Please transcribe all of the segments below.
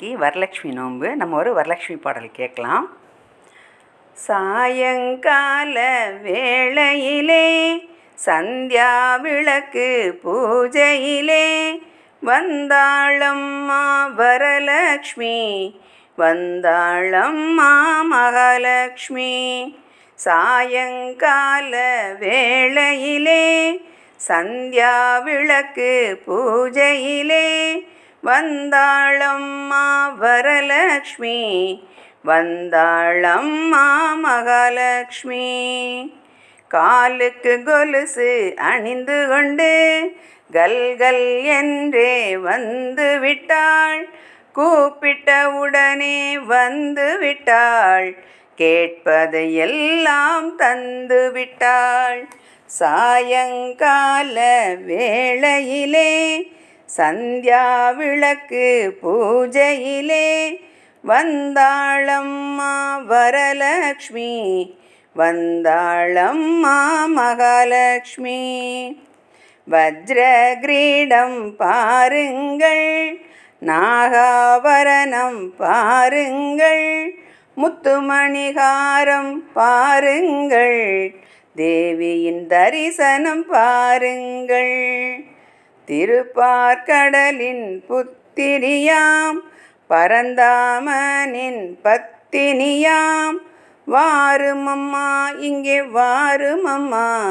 இன்னைக்கு வரலட்சுமி நோன்பு. நம்ம ஒரு வரலட்சுமி பாடல் கேட்கலாம். சாயங்கால வேளையிலே சந்தியா விளக்கு பூஜையிலே வந்தாளம்மா வரலக்ஷ்மி வந்தாளம்மா மகாலட்சுமி. சாயங்கால வேளையிலே சந்தியா விளக்கு பூஜையிலே வந்தாளம்மா மகாலட்சுமி. வந்தாளம்மா மகாலட்சுமி. காலுக்கு கொலுசு அணிந்து கொண்டு கல்கல் என்றே வந்து விட்டாள். கூப்பிட்ட உடனே வந்து விட்டாள். கேட்பதை எல்லாம் தந்து விட்டாள். சாயங்கால வேளையிலே சந்தியா விளக்கு பூஜையிலே வந்தாளம்மா வரலக்ஷ்மி வந்தாளம்மா மகாலக்ஷ்மி. வஜ்ர கிரீடம் பாருங்கள் நாகாவரணம் பாருங்கள் முத்துமணிகாரம் பாருங்கள் தேவியின் தரிசனம் பாருங்கள். திருப்பார்கடலின் புத்திரியாம் பரந்தாமனின் பத்தினியாம். வாருமம்மா இங்கே வாருமம்மா.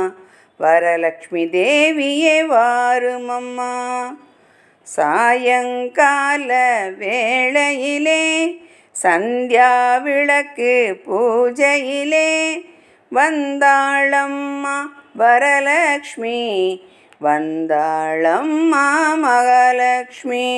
வரலக்ஷ்மி தேவியே வாருமம்மா. சாயங்கால வேளையிலே சந்தியா விளக்கு பூஜையிலே வந்தாளம்மா வரலக்ஷ்மி. வந்தாளம்மா மகாலட்சுமி